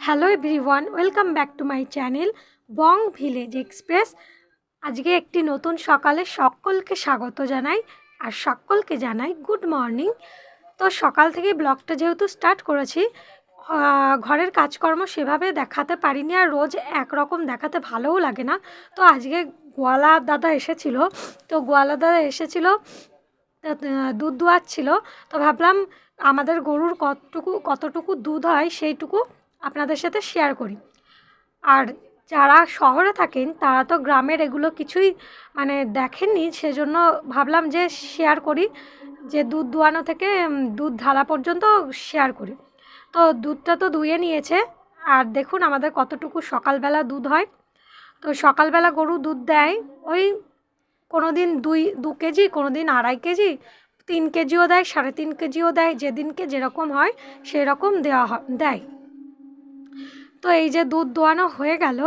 Hello everyone welcome back to my channel Bong Village Express আজকে একটি নতুন সকালে সকলকে স্বাগত জানাই আর সকলকে জানাই গুড মর্নিং তো সকাল থেকে ব্লগটা যেহেতু স্টার্ট করেছি ঘরের কাজকর্ম সেভাবে দেখাতে পারিনি আর রোজ একরকম দেখাতে ভালোও লাগে না। তো আজকে গোয়ালা দাদা এসেছিল, তো গোয়ালা দাদা এসেছিল দুধ দোয়াচ্ছিল। তো ভাবলাম আমাদের গরুর কতটুকু কতটুকু দুধ হয় সেইটুকু আপনাদের সাথে শেয়ার করি। আর যারা শহরে থাকেন, তারা তো গ্রামের এগুলো কিছুই মানে দেখেননি, সেজন্য ভাবলাম যে শেয়ার করি, যে দুধ দোয়ানো থেকে দুধ ঢালা পর্যন্ত শেয়ার করি। তো দুধটা তো দুয়ে নিয়েছে, আর দেখুন আমাদের কতটুকু সকালবেলা দুধ হয়। তো সকালবেলা গরু দুধ দেয়, ওই কোনো দিন দুই, দু কেজি কোনো দিন আড়াই কেজি, তিন কেজিও দেয়, সাড়ে তিন কেজিও দেয়, যেদিনকে যেরকম হয়, সেরকম দেওয়া দেয়। তো এই যে দুধ দোয়ানো হয়ে গেল,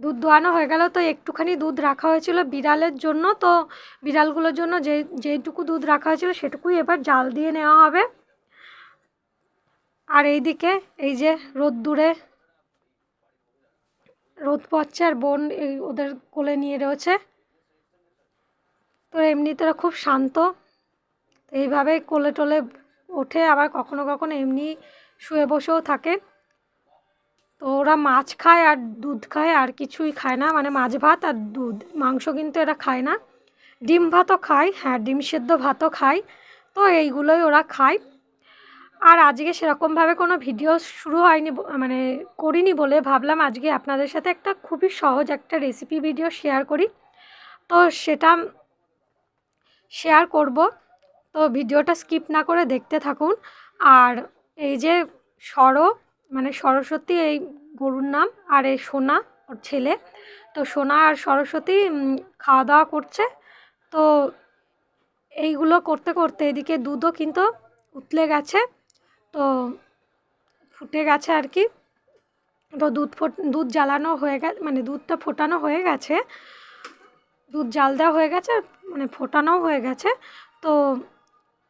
দুধ দোয়ানো হয়ে গেল, তো একটুখানি দুধ রাখা হয়েছিল বিড়ালের জন্য, তো বিড়ালগুলোর জন্য যে, যেইটুকু দুধ রাখা হয়েছিল সেটুকুই এবার জাল দিয়ে নেওয়া হবে। আর এইদিকে এই যে রোদ্দুরে, রোদ পড়ছে আর বোন ওদের কোলে নিয়ে রয়েছে। তো এমনিতে ওরা খুব শান্ত, তো এইভাবে কোলে টোলে ওঠে, আবার কখনো কখনো এমনি শুয়ে বসেও থাকে। তো ওরা মাছ খায় আর দুধ খায়, আর কিছুই খায় না। মানে মাছ ভাত আর দুধ। মাংস কিন্তু এরা খায় না। ডিম ভাতও খায় হ্যাঁ ডিম সেদ্ধ ভাতও খায়। তো এইগুলোই ওরা খায়। আর আজকে সেরকমভাবে কোনো ভিডিও শুরু হয়নি মানে করিনি বলে ভাবলাম আজকে আপনাদের সাথে একটা খুবই সহজ একটা রেসিপি ভিডিও শেয়ার করি। তো সেটা শেয়ার করব। তো ভিডিওটা স্কিপ না করে দেখতে থাকুন। আর এই যে সর মানে সরস্বতী এই গরুর নাম আর এই সোনা ওর ছেলে। তো সোনা আর সরস্বতী খাওয়া দাওয়া করছে। তো এইগুলো করতে করতে এদিকে দুধও কিন্তু উতলে গেছে। তো ফুটে গেছে আর কি। তো দুধ ফোট, দুধ জ্বালানো হয়ে গেছে মানে দুধটা ফোটানো হয়ে গেছে। দুধ জাল দেওয়া হয়ে গেছে মানে ফোটানোও হয়ে গেছে। তো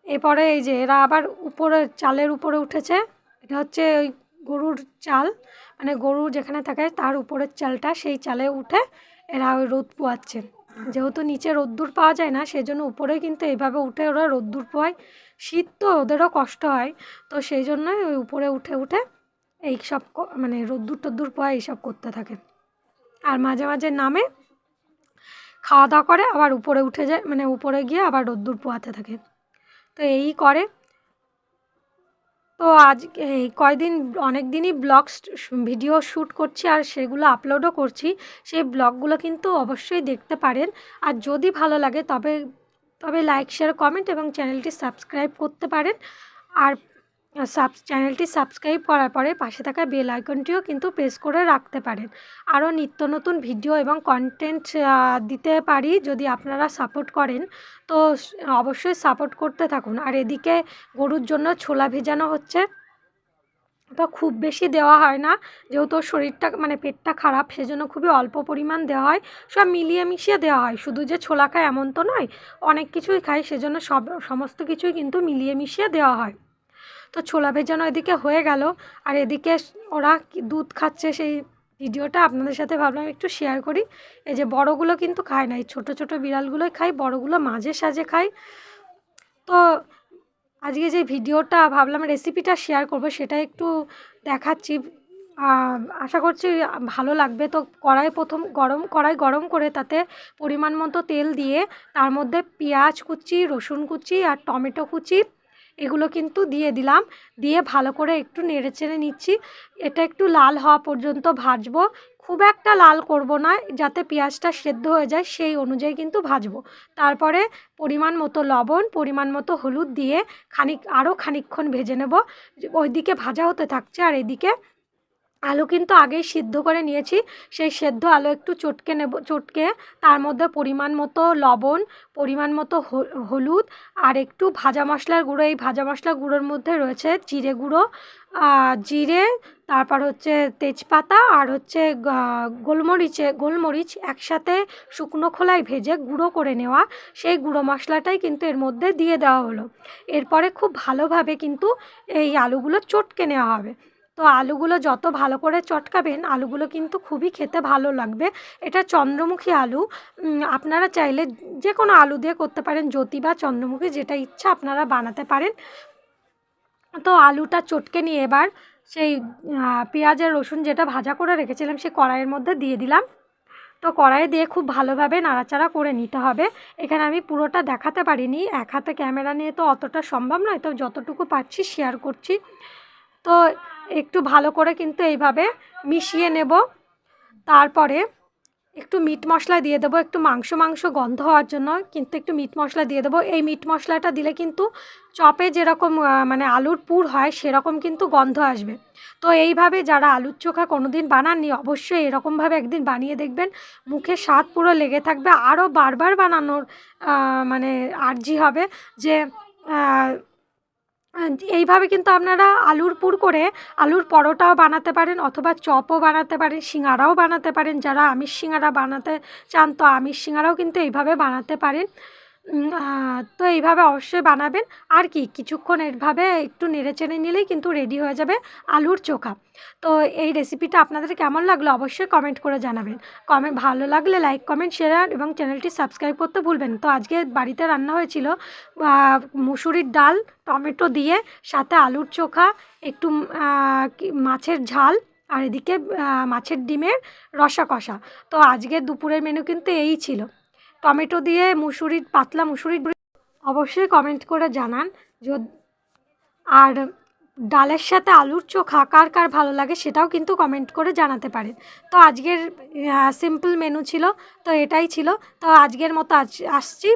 এরপরে এই যে এরা আবার উপরে, চালের উপরে উঠেছে। এটা হচ্ছে ওই গরুর চাল মানে গরু যেখানে থাকে তার উপরের চালটা সেই চালে উঠে এরা ওই রোদ পোয়াচ্ছে। যেহেতু নিচে রোদ্দুর পাওয়া যায় না, সেজন্য উপরে কিন্তু এইভাবে উঠে ওরা রোদ্দুর পোয়ায়। শীত তো ওদেরও কষ্ট হয়, তো সেই জন্যই ওই উপরে উঠে উঠে এই সব মানে রোদ্দুর টদ্দুর পোয়া এইসব করতে থাকে। আর মাঝে মাঝে নামে খাওয়া দাওয়া করে, আবার উপরে উঠে যায় মানে উপরে গিয়ে আবার রোদ্দুর পোয়াতে থাকে। তো এই করে তো আজ এই কয়দিন অনেক দিনই ব্লগ ভিডিও শ্যুট করছি আর সেগুলো আপলোডও করছি। সেই ব্লগগুলো কিন্তু অবশ্যই দেখতে পারেন। আর যদি ভালো লাগে তবে তবে লাইক, শেয়ার, কমেন্ট এবং চ্যানেলটি সাবস্ক্রাইব করতে পারেন। আর সাব, চ্যানেলটি সাবস্ক্রাইব করার পরে পাশে থাকা বেল আইকনটিও কিন্তু প্রেস করে রাখতে পারেন। আরও নিত্য নতুন ভিডিও এবং কন্টেন্ট দিতে পারি যদি আপনারা সাপোর্ট করেন। তো অবশ্যই সাপোর্ট করতে থাকুন। আর এদিকে গরুর জন্য ছোলা ভেজানো হচ্ছে। তো খুব বেশি দেওয়া হয় না। যেহেতু শরীরটা মানে পেটটা খারাপ, সেজন্য খুবই অল্প পরিমাণ দেওয়া হয়। সব মিলিয়ে মিশিয়ে দেওয়া হয়। শুধু যে ছোলা খায় এমন তো নয়, অনেক কিছুই খায়, সেজন্য সব, সমস্ত কিছুই কিন্তু মিলিয়ে মিশিয়ে দেওয়া হয়। তো ছোলা ভেজানো এদিকে হয়ে গেল। আর এদিকে ওরা দুধ খাচ্ছে সেই ভিডিওটা আপনাদের সাথে ভাবলাম একটু শেয়ার করি। এই যে বড়গুলো কিন্তু খায় না, এই ছোটো ছোটো বিড়ালগুলোই খায়, বড়গুলো মাঝে সাঝে খায়। তো আজকে যে ভিডিওটা ভাবলাম রেসিপিটা শেয়ার করব সেটা একটু দেখাচ্ছি। আশা করছি ভালো লাগবে। তো কড়াই প্রথম গরম, কড়াই গরম করে তাতে পরিমাণ মতো তেল দিয়ে তার মধ্যে পেঁয়াজ কুচি, রসুন কুচি আর টমেটো কুচি এগুলো কিন্তু দিয়ে দিলাম। দিয়ে ভালো করে একটু নেড়ে চেড়ে নিচ্ছি। এটা একটু লাল হওয়া পর্যন্ত ভাজবো। খুব একটা লাল করব না, যাতে পেঁয়াজটা সেদ্ধ হয়ে যায় সেই অনুযায়ী কিন্তু ভাজবো। তারপরে পরিমাণ মতো লবণ, পরিমাণ মতো হলুদ দিয়ে খানিক আরও খানিকক্ষণ ভেজে নেব। ওইদিকে ভাজা হতে থাকছে আর এদিকে আলু কিন্তু আগেই সিদ্ধ করে নিয়েছি। সেই সেদ্ধ আলু একটু চটকে নেব, চটকে তার মধ্যে পরিমাণ মতো লবণ, পরিমাণ মতো হলুদ আর একটু ভাজা মশলার গুঁড়ো। এই ভাজা মশলার গুঁড়োর মধ্যে রয়েছে জিরে গুঁড়ো জিরে, তারপর হচ্ছে তেজপাতা আর হচ্ছে গোলমরিচে, গোলমরিচ একসাথে শুকনো খোলায় ভেজে গুঁড়ো করে নেওয়া। সেই গুঁড়ো মশলাটাই কিন্তু এর মধ্যে দিয়ে দেওয়া হলো। এরপরে খুব ভালোভাবে কিন্তু এই আলুগুলো চটকে নেওয়া হবে। তো আলুগুলো যত ভালো করে চটকাবেন, আলুগুলো কিন্তু খুবই খেতে ভালো লাগবে। এটা চন্দ্রমুখী আলু। আপনারা চাইলে যে কোনো আলু দিয়ে করতে পারেন, জ্যোতি বা চন্দ্রমুখী যেটা ইচ্ছা আপনারা বানাতে পারেন। তো আলুটা চটকে নিয়ে এবার সেই পেঁয়াজ আর রসুন যেটা ভাজা করে রেখেছিলাম সেই কড়াইয়ের মধ্যে দিয়ে দিলাম। তো কড়াই দিয়ে খুব ভালোভাবে নাড়াচাড়া করে নিতে হবে। এখানে আমি পুরোটা দেখাতে পারিনি। এক হাতে ক্যামেরা নিয়ে তো অতটা সম্ভব নয়। তো যতটুকু পারছি শেয়ার করছি। তো একটু ভালো করে কিন্তু এইভাবে মিশিয়ে নেব। তারপরে একটু মিট মশলা দিয়ে দেবো, একটু মাংস মাংস গন্ধ হওয়ার জন্য কিন্তু একটু মিট মশলা দিয়ে দেবো। এই মিট মশলাটা দিলে কিন্তু চপে যেরকম মানে আলুর পুর হয় সেরকম কিন্তু গন্ধ আসবে। তো এইভাবে যারা আলুর চোখা কোনো দিন বানাননি অবশ্যই এরকমভাবে একদিন বানিয়ে দেখবেন। মুখে স্বাদ পুরো লেগে থাকবে। আরও বারবার বানানোর মানে আর্জি হবে যে এইভাবে কিন্তু আপনারা আলুর পুর করে আলুর পরোটাও বানাতে পারেন অথবা চপও বানাতে পারেন, সিঙ্গারাও বানাতে পারেন। যারা আমিষ সিঙ্গারা বানাতে চান তো আমিষ সিঙ্গারাও কিন্তু এইভাবে বানাতে পারেন। তো এইভাবে অবশ্যই বানাবেন। আর কি, কিছুক্ষণ এভাবে একটু নেড়ে চেড়ে নিলেই কিন্তু রেডি হয়ে যাবে আলুর চোখা। তো এই রেসিপিটা আপনাদের কেমন লাগল অবশ্যই কমেন্ট করে জানাবেন। কমেন্ট ভালো লাগলে লাইক কমেন্ট শেয়ার এবং চ্যানেলটি সাবস্ক্রাইব করতে ভুলবেন তো আজকে বাড়িতে রান্না হয়েছিল মুসুরির ডাল, টমেটো দিয়ে, সাথে আলুর চোখা, একটু মাছের ঝাল, আর এদিকে মাছের ডিমের রসা কষা। তো আজকের দুপুরের মেনু কিন্তু এই ছিল। টমেটো দিয়ে মুসুরির, পাতলা মুসুরির অবশ্যই কমেন্ট করে জানান। আর ডালের সাথে আলুর চোখা কার কার ভালো লাগে সেটাও কিন্তু কমেন্ট করে জানাতে পারেন। তো আজকের সিম্পল মেনু ছিল, তো এটাই ছিল। তো আজকের মতো আজ আসছি।